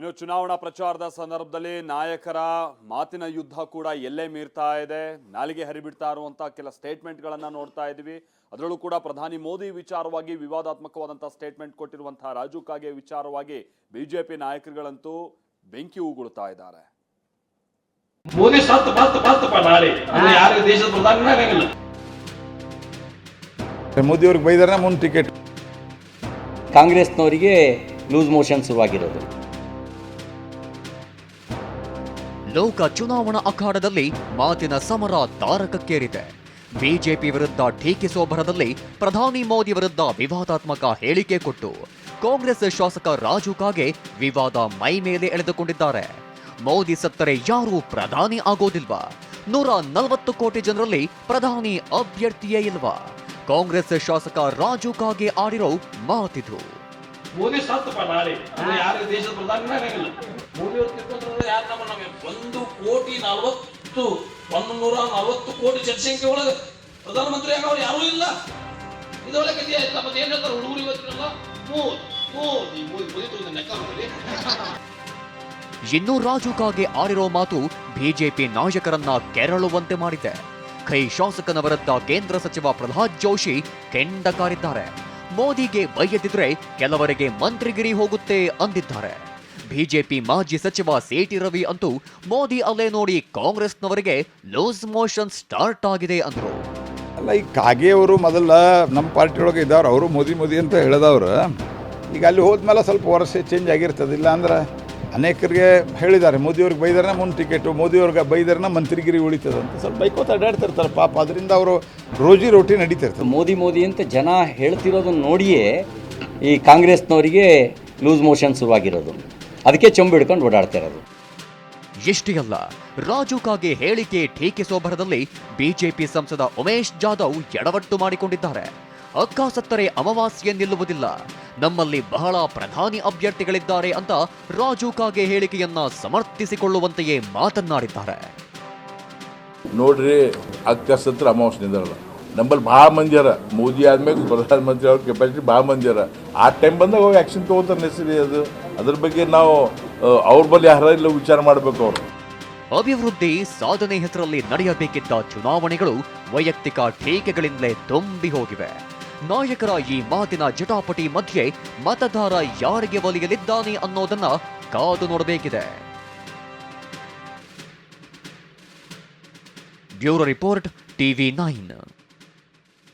ಇನ್ನು ಚುನಾವಣಾ ಪ್ರಚಾರದ ಸಂದರ್ಭದಲ್ಲಿ ನಾಯಕರ ಮಾತಿನ ಯುದ್ಧ ಕೂಡ ಎಲ್ಲೇ ಮೀರ್ತಾ ಇದೆ. ನಾಲಿಗೆ ಹರಿಬಿಡ್ತಾ ಇರುವಂತಹ ಕೆಲ ಸ್ಟೇಟ್ಮೆಂಟ್ಗಳನ್ನು ನೋಡ್ತಾ ಇದ್ವಿ ಅದರಲ್ಲೂ ಕೂಡ ಪ್ರಧಾನಿ ಮೋದಿ ವಿಚಾರವಾಗಿ ವಿವಾದಾತ್ಮಕವಾದಂತಹ ಸ್ಟೇಟ್ಮೆಂಟ್ ಕೊಟ್ಟಿರುವಂತಹ ರಾಜು ಕಾಗೆ ವಿಚಾರವಾಗಿ ಬಿಜೆಪಿ ನಾಯಕರುಗಳಂತೂ ಬೆಂಕಿ ಉಗುಳ್ತಾ ಇದ್ದಾರೆ. ಮೋದಿ ಸತ್ತು ಬತ್ತು ಬತ್ತಪ್ಪ ನಾಳೆ. ಅದು ಯಾರಿಗೆ ದೇಶದ ಪ್ರಧಾನಿ ಆಗಂಗಿಲ್ಲ ಮೋದಿ ಅವ್ರಿಗೆ ಬೈದಾರ ಮುಂದೆ ಟಿಕೆಟ್ ಕಾಂಗ್ರೆಸ್ನವರಿಗೆ ಲೂಸ್ ಮೋಷನ್ ಶುರುವಾಗಿರೋದು. ಲೋಕ ಚುನಾವಣಾ ಅಖಾಡದಲ್ಲಿ ಮಾತಿನ ಸಮರ ತಾರಕಕ್ಕೇರಿದೆ. ಬಿಜೆಪಿ ವಿರುದ್ಧ ಟೀಕಿಸುವ ಭರದಲ್ಲಿ ಪ್ರಧಾನಿ ಮೋದಿ ವಿರುದ್ಧ ವಿವಾದಾತ್ಮಕ ಹೇಳಿಕೆ ಕೊಟ್ಟು ಕಾಂಗ್ರೆಸ್ ಶಾಸಕ ರಾಜು ಕಾಗೆ ವಿವಾದ ಮೈ ಮೇಲೆ ಎಳೆದುಕೊಂಡಿದ್ದಾರೆ. ಮೋದಿ ಸತ್ತರೆ ಯಾರೂ ಪ್ರಧಾನಿ ಆಗೋದಿಲ್ವಾ? ನೂರ ನಲವತ್ತು ಕೋಟಿ ಜನರಲ್ಲಿ ಪ್ರಧಾನಿ ಅಭ್ಯರ್ಥಿಯೇ ಇಲ್ವಾ? ಕಾಂಗ್ರೆಸ್ ಶಾಸಕ ರಾಜು ಕಾಗೆ ಆಡಿರೋ ಮಾತಿದು. ಮೋದಿ ಸತ್ತಪ್ಪ ನಾಳೆ. ಯಾರು ದೇಶದ ಪ್ರಧಾನಿ ನಮ್ಮ ನಮಗೆ ಒಂದು ಕೋಟಿ ನಲವತ್ತು ಒಂದು ನೂರ ನಲವತ್ತು ಕೋಟಿ ಜನಸಂಖ್ಯೆ ಒಳಗೆ ಪ್ರಧಾನಮಂತ್ರಿ ಆಗವ್ರು ಯಾರೂ ಇಲ್ಲ. ಇದೊಳಗೆ ಕಥೆ ಆಯ್ತು. ಮತ್ತೆ ಏನ್ ಹೇಳ್ತಾರೆ ಹುಡುಗರು ಇವತ್ತಿನಲ್ಲ ಮೋದಿ ಮೋದಿ ಮೋದಿ ಮೋದಿ ಇನ್ನು ರಾಜು ಕಾಗೆ ಆಡಿರೋ ಮಾತು ಬಿಜೆಪಿ ನಾಯಕರನ್ನ ಕೆರಳುವಂತೆ ಮಾಡಿದೆ. ಕೈ ಶಾಸಕನವರತ್ತ ಕೇಂದ್ರ ಸಚಿವ ಪ್ರಹ್ಲಾದ್ ಜೋಶಿ ಕೆಂಡ ಕಾರಿದ್ದಾರೆ ಮೋದಿಗೆ ಬೈಯದಿದ್ರೆ ಕೆಲವರಿಗೆ ಮಂತ್ರಿಗಿರಿ ಹೋಗುತ್ತೆ ಅಂದಿದ್ದಾರೆ. ಬಿಜೆಪಿ ಮಾಜಿ ಸಚಿವ ಸಿಟಿ ರವಿ ಅಂತೂ ಮೋದಿ ಅಲೆ ನೋಡಿ ಕಾಂಗ್ರೆಸ್ನವರಿಗೆ ಲೂಸ್ ಮೋಷನ್ ಸ್ಟಾರ್ಟ್ ಆಗಿದೆ ಅಂದರು. ಅಲ್ಲ ಈ ಕಾಗೆ ಅವರು ಮೊದಲ ನಮ್ಮ ಪಾರ್ಟಿಯೊಳಗೆ ಇದ್ದವ್ರು ಅವರು ಮೋದಿ ಮೋದಿ ಅಂತ ಹೇಳಿದವರು. ಈಗ ಅಲ್ಲಿ ಹೋದ್ಮೇಲೆ ಸ್ವಲ್ಪ ವರ್ಷ ಚೇಂಜ್ ಆಗಿರ್ತದೆ ಇಲ್ಲ ಅಂದ್ರೆ ಅನೇಕರಿಗೆ ಹೇಳಿದ್ದಾರೆ ಮೋದಿಯವ್ರಿಗೆ ಬೈದಾರನ ಮುಂದೆ ಟಿಕೆಟು ಮೋದಿಯವ್ರಿಗೆ ಬೈದಾರನ ಮಂತ್ರಿಗಿರಿ ಉಳಿತದೆ ಅಂತ ಸ್ವಲ್ಪ ಬೈಕೋತ ಅಡ್ಡಾಡ್ತಿರ್ತಾರೆ ಪಾಪ ಅದರಿಂದ ಅವರು ರೋಜಿ ರೋಟಿ ನಡೀತಿರ್ತಾರೆ ಮೋದಿ ಮೋದಿ ಅಂತ ಜನ ಹೇಳ್ತಿರೋದನ್ನ ನೋಡಿಯೇ ಈ ಕಾಂಗ್ರೆಸ್ನವರಿಗೆ ಲೂಸ್ ಮೋಷನ್ ಶುರುವಾಗಿರೋದು. ಅದಕ್ಕೆ ಚೊಂಬು ಹಿಡ್ಕೊಂಡು ಓಡಾಡ್ತಾ ಇರೋದು. ಎಷ್ಟೇ ಅಲ್ಲ ರಾಜು ಕಾಗೆ ಹೇಳಿಕೆ ಟೀಕಿಸುವ ಭರದಲ್ಲಿ ಬಿಜೆಪಿ ಸಂಸದ ಉಮೇಶ್ ಜಾಧವ್ ಎಡವಟ್ಟು ಮಾಡಿಕೊಂಡಿದ್ದಾರೆ. ಅಕ್ಕ ಸತ್ತರೆ ಅಮಾವಾಸ್ಯೆ ನಿಲ್ಲುವುದಿಲ್ಲ. ನಮ್ಮಲ್ಲಿ ಬಹಳ ಪ್ರಧಾನಿ ಅಭ್ಯರ್ಥಿಗಳಿದ್ದಾರೆ ಅಂತ ರಾಜು ಕಾಗೆ ಹೇಳಿಕೆಯನ್ನ ಸಮರ್ಥಿಸಿಕೊಳ್ಳುವಂತೆಯೇ ಮಾತನ್ನಾಡಿದ್ದಾರೆ. ನೋಡ್ರಿ ಅಕ್ಕ ಸತ್ರ ಅಮಾವಾಸ್ಯೆ ನಿಂದಿರಲ್ಲ. ನಮ್ಮಲ್ಲಿ ಭಾಳ ಮಂದಿ ಅರ. ಮೋದಿ ಆದ್ಮೇಲೆ ಪ್ರಧಾನಮಂತ್ರಿ ಅವ್ರ ಕೆಪಾಸಿಟಿ ಬಹಳ ಮಂದಿ ಅರ. ಆ ಟೈಮ್ ಬಂದಾಗ ಆಕ್ಷನ್ ಆ್ಯಕ್ಷನ್ ತೊಗೋತಾರೆ ನೆಸರಿ ಅದು. ಅದ್ರ ಬಗ್ಗೆ ನಾವು ಅವ್ರ ಬಳಿ ಯಾರ ಇಲ್ಲ ವಿಚಾರ ಮಾಡಬೇಕು ಅವರು? ಅಭಿವೃದ್ಧಿ ಸಾಧನೆ ಹೆಸರಲ್ಲಿ ನಡೆಯಬೇಕಿದ್ದ ಚುನಾವಣೆಗಳು ವೈಯಕ್ತಿಕ ಟೀಕೆಗಳಿಂದಲೇ ತುಂಬಿ ಹೋಗಿವೆ. ನಾಯಕರ ಈ ಮಾತಿನ ಜಟಾಪಟಿ ಮಧ್ಯೆ ಮತದಾರ ಯಾರಿಗೆ ಒಲಿಯಲಿದ್ದಾನೆ ಅನ್ನೋದನ್ನ ಕಾದು ನೋಡಬೇಕಿದೆ. Bureau report, TV nine.